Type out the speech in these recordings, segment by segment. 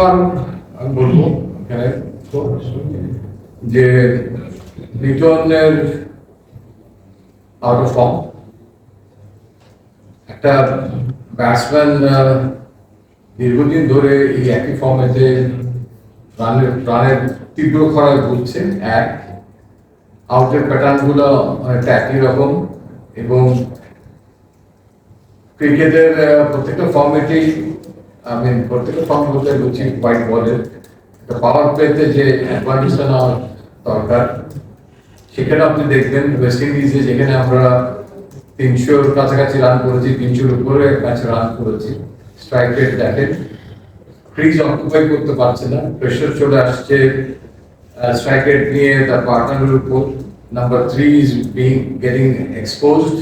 কারণ আমি বলব এখানে। যে আউট অফ ফর্ম একটা ব্যাটসম্যান দীর্ঘদিন ধরে এই একই ফর্মেতে রানের রানের তীব্র খরায় ভুগছে, এক। আউটের প্যাটার্নগুলো অনেকটা একই রকম এবং ক্রিকেটের প্রত্যেকটা ফর্মেটেই আমি ফর্ম বলতে বলছি হোয়াইট বলের একটা পাওয়ার প্লেতে যে অ্যাডভান্টেজটা নেওয়ার দরকার, সেখানে আপনি দেখবেন ওয়েস্ট ইন্ডিজে যেখানে আমরা তিনশোর কাছাকাছি রান করেছি, তিনশোর উপরে কাছে রান করেছি। স্ট্রাইক রেট দেখেন ক্রিজ অকুপাই করতে পারছে না প্রেশার চলে আসছে স্ট্রাইক রেট নিয়ে তার পার্টনারের উপর। Number three is being getting exposed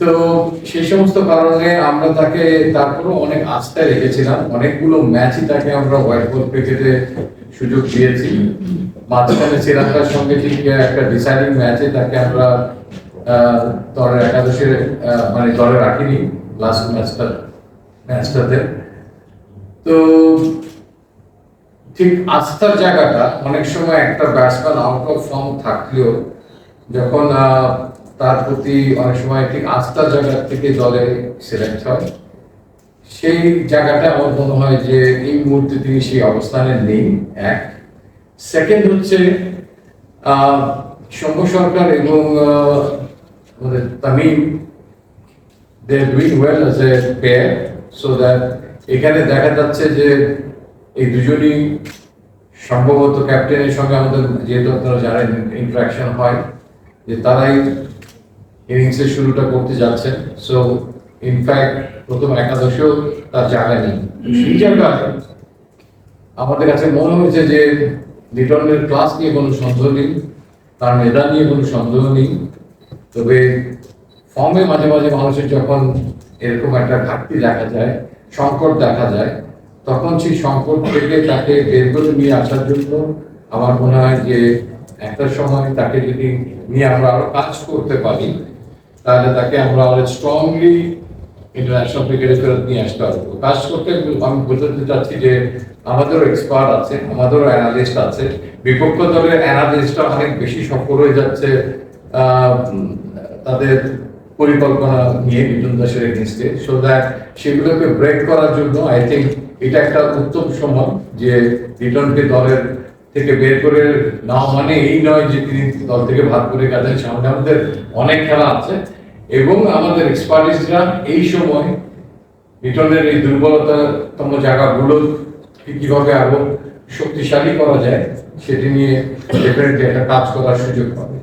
তো সেই সমস্ত কারণে আমরা তাকে তারপরেও অনেক আস্থায় রেখেছিলাম। অনেকগুলো ম্যাচই তাকে আমরা হোয়াইট বল ক্রিকেটে সুযোগ দিয়েছি। মাঝখানে শ্রীলঙ্কার সঙ্গে ঠিক একটা ডিসাইডিং ম্যাচে তাকে আমরা দলের একাদশে আহ, মানে দলে রাখিনি লাস্ট ম্যাচটা ম্যাচটাতে তো ঠিক আস্থার জায়গাটা অনেক সময় একটা ব্যাটসম্যান আউট অফ ফর্ম থাকলেও যখন তার প্রতি অনেক সময় ঠিক আস্থার জায়গা থেকে দলে সিলেক্ট হয়। সেই জায়গাটা আমার মনে হয় যে এই মুহূর্তে তিনি সেই অবস্থানে নেই, এক। সেকেন্ড হচ্ছে শম্ভ সরকার এবং Tamim they doing well as a pair so that এখানে দেখা যাচ্ছে যে এই দুজনই সম্ভবত ক্যাপ্টেনের সঙ্গে আমাদের, যেহেতু আপনারা জানেন ইন্টারাকশন হয়, যে তারাই ইনিংসের শুরুটা করতে যাচ্ছেন সো ইনফ্যাক্ট প্রথম একাদশেও তার জায়গা নেই। সেই জায়গায় আমাদের কাছে মনে হয়েছে যে লিটনের ক্লাস নিয়ে কোনো সন্দেহ নেই, তার মেধা নিয়ে কোনো সন্দেহ নেই। তবে ফর্মে মাঝে মাঝে মানুষের যখন এরকম একটা ঘাটতি দেখা যায়, সংকট দেখা যায়, তখন সেই সংকট থেকে তাকে বের করে নিয়ে আসার জন্য আমার মনে হয় যে একটা সময় তাকে যদি নিয়ে আমরা আরও কাজ করতে পারি তাহলে তাকে আমরা অনেক স্ট্রংলি ইন্টারন্যাশনাল ক্রিকেটে ফেরত নিয়ে আসতে পারব। কাজ করতে আমি বলতে চাচ্ছি যে আমাদেরও এক্সপার্ট আছে, আমাদেরও অ্যানালিস্ট আছে। বিপক্ষ দলের অ্যানালিস্টরা অনেক বেশি সফল হয়ে যাচ্ছে তাদের পরিকল্পনা নিয়ে বিজন দাসের এগেনস্টে সো দ্যাট সেগুলোকে ব্রেক করার জন্য আই থিঙ্ক এটা একটা উত্তম সময় যে রিটনকে দলের থেকে বের করে নেওয়া মানে এই নয় যে তিনি দল থেকে ভাগ করে গেছেন। সামনে আমাদের অনেক খেলা আছে। এবং আমাদের এক্সপার্টিসরা এই সময় নিউটনের এই দুর্বলতাতম জায়গাগুলো কীভাবে আরও শক্তিশালী করা যায়, সেটি নিয়ে ডেফিনেটলি একটা কাজ করার সুযোগ পাবে।